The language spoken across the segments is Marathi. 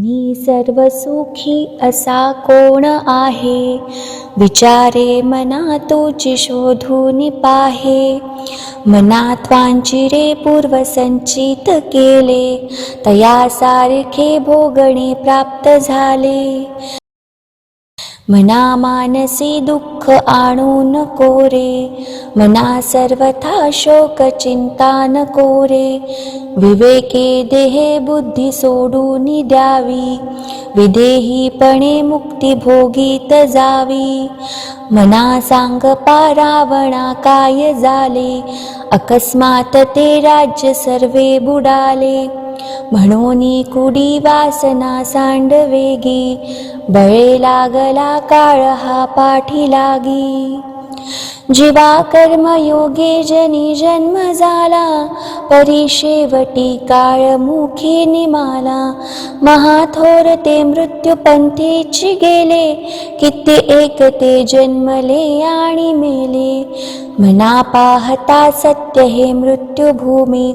मी सर्व सुखी असा कोण आहे? विचारे मना तोची शोधून पाहे. मनात वांचिरे पूर्वसंचित केले. तयासारखे भोगणे प्राप्त झाले. मना मानसी दुःख आणू नको रे. मना सर्वथा शोक चिंता नको रे. विवेके देहे बुद्धी सोडून द्यावी. विदेहीपणे मुक्ती भोगीत जावी. मना सांग पारावणा काय झाले? अकस्मात ते राज्य सर्वे बुडाले. म्हणून कुडी वासना सांडवेगी. बळे लागला काळ हा पाठी लागी. जीवा कर्मयोगे जनी जन्म झाला परी शेवटी काळ मुखी निमाला. महाथोर ते मृत्यूपंथीची गेले किती एक ते जन्मले आणि मेले. मना पाहता सत्य हे मृत्यूभूमी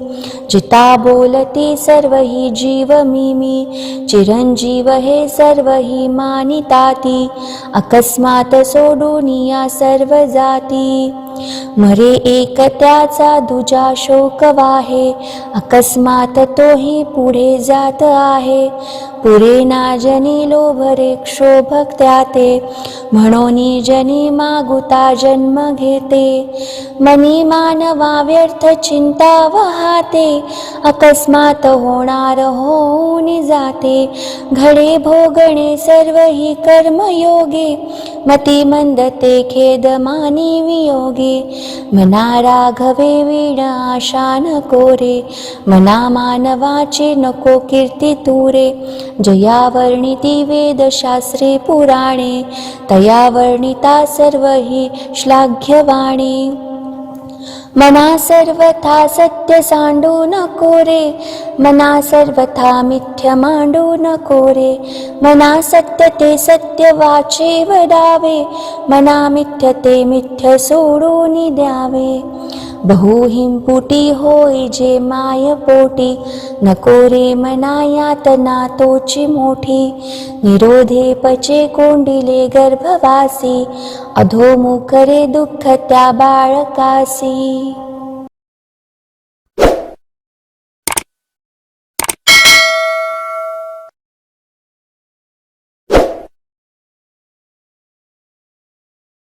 जिता बोलते सर्व ही जीव मी चिरंजीव हे सर्व ही मानिताती अकस्मात सोडून या सर्व जाती. العالمين मरे एक त्याचा दुजा शोक वाहे. अकस्मात तोही पुढे जात आहे. पुरे ना जनी लोभरे क्षोभक त्याते. म्हणून जनी मागुता जन्म घेते. मनी मानवा व्यर्थ चिंता वाहते. अकस्मात होणार होऊन जाते. घडे भोगणे सर्व ही कर्मयोगे. मती मंदते खेद मानी वियोगे. मना राघवे वीण आशा नको रे। मना मानवाचे नको कीर्ती तुरे। जया वर्णिती वेदशास्त्रे पुराणे। तया वर्णिता सर्व ही श्लाघ्यवाणी। मना सर्वथा सत्य सांडू नको रे. मना सर्वथा मिथ्य मांडू नको रे. मना सत्य ते सत्य वाचे वदावे. मना मिथ्य ते मिथ्य सोडून द्यावे. बहुहिंपुटी होय जे माय पोटी. नको रे मना यातना तोची मोठी. निरोधे पचे कोंडिले गर्भवासी. अधोमुखरे दुःख त्या बाळकासी.